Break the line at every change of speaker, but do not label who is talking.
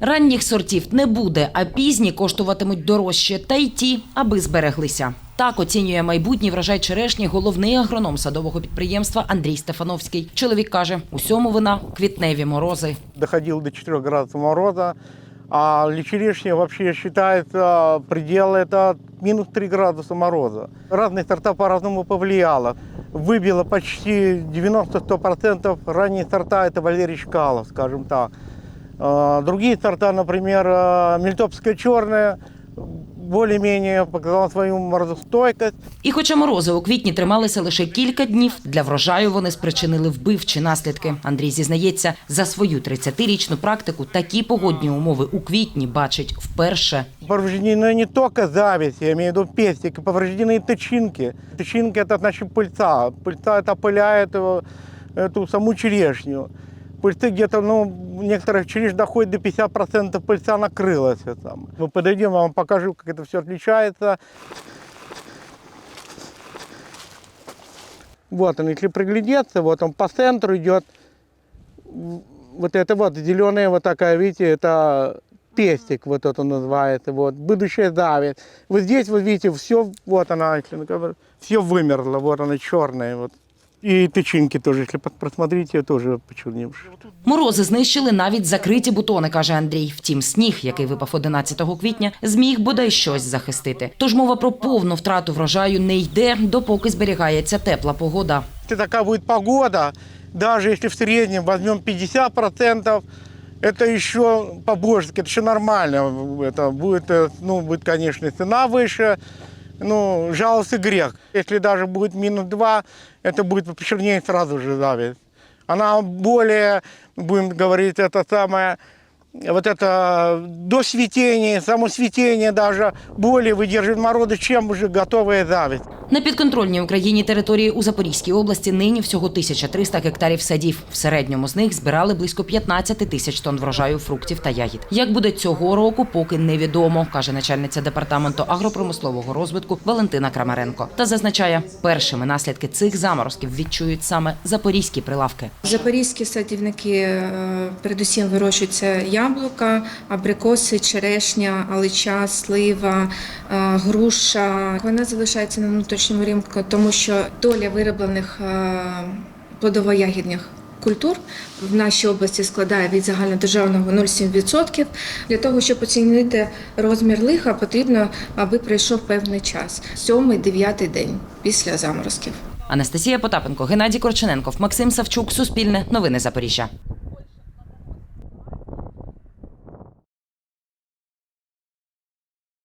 Ранніх сортів не буде, а пізні коштуватимуть дорожче, та й ті, аби збереглися. Так оцінює майбутній врожай черешні головний агроном садового підприємства Андрій Стефановський. Чоловік каже, усьому вина квітневі морози.
доходил до 4 градусов мороза, а лечерешня вообще считается предел это минус 3 градуса мороза. Разные сорта по-разному повлияло. Выбило почти 90-100% ранние сорта, это Валерий Чкалов, скажем так. А, Другие сорта, например, а, Мельтопская черная, более-менее показала свою морозостойкость.
І хоча морози у квітні трималися лише кілька днів, для врожаю вони спричинили вбивчі наслідки. Андрій зізнається, за свою 30-річну практику такі погодні умови у квітні бачить вперше.
Повреждены не только зависть, я имею в виду пестик, повреждены и тычинки. Тычинки это значит пыльца. Пыльца это опыляет э, эту саму черешню. Пыльцы где-то, ну, некоторых череш доходит до 50% пыльца накрылась. это самое. Мы подойдем, вам покажу, как это все отличается. Вот он, если приглядеться, вот он по центру идет вот это вот зеленая вот такая, видите, это пестик, вот это называется, вот, будущее давит. Вот здесь, вот видите, все, вот она, все вымерло, вот она черная, вот. И тычинки тоже, если пос- просмотрите, тоже почерневшие.
Морози знищили навіть закриті бутони, каже Андрій. Втім, сніг, який випав 11 квітня, зміг бодай щось захистити. Тож мова про повну втрату врожаю не йде, допоки зберігається тепла погода.
Если такая будет погода, даже если в среднем возьмем 50%, это еще по-божески, это еще нормально. Это будет, э, ну, будет, конечно, и цена выше, ну, жаловался грех. Если даже будет минус 2, это будет почернее сразу же зависть. Она более, будем говорить, это самое, вот это до цветения, само цветение даже более выдерживает морозы, чем уже готовая зависть.
На підконтрольній Україні території у Запорізькій області нині всього 1300 гектарів садів. В середньому з них збирали близько 15 тисяч тонн врожаю фруктів та ягід. Як буде цього року, поки невідомо, каже начальниця департаменту агропромислового розвитку Валентина Крамаренко. Та зазначає, першими наслідки цих заморозків відчують саме запорізькі прилавки.
Запорізькі садівники е, передусім вирощуються яблука, абрикоси, черешня, алича, слива, е, груша. Вона залишається на внутрішньому ринку, тому що доля вироблених е, плодово-ягідних культур в нашій області складає від загальнодержавного 0,7%. Для того, щоб оцінити розмір лиха, потрібно, аби пройшов певний час сьомий, дев'ятий день після заморозків.
Анастасія Потапенко, Геннадій Корчененков, Максим Савчук, Суспільне, Новини Запоріжжя.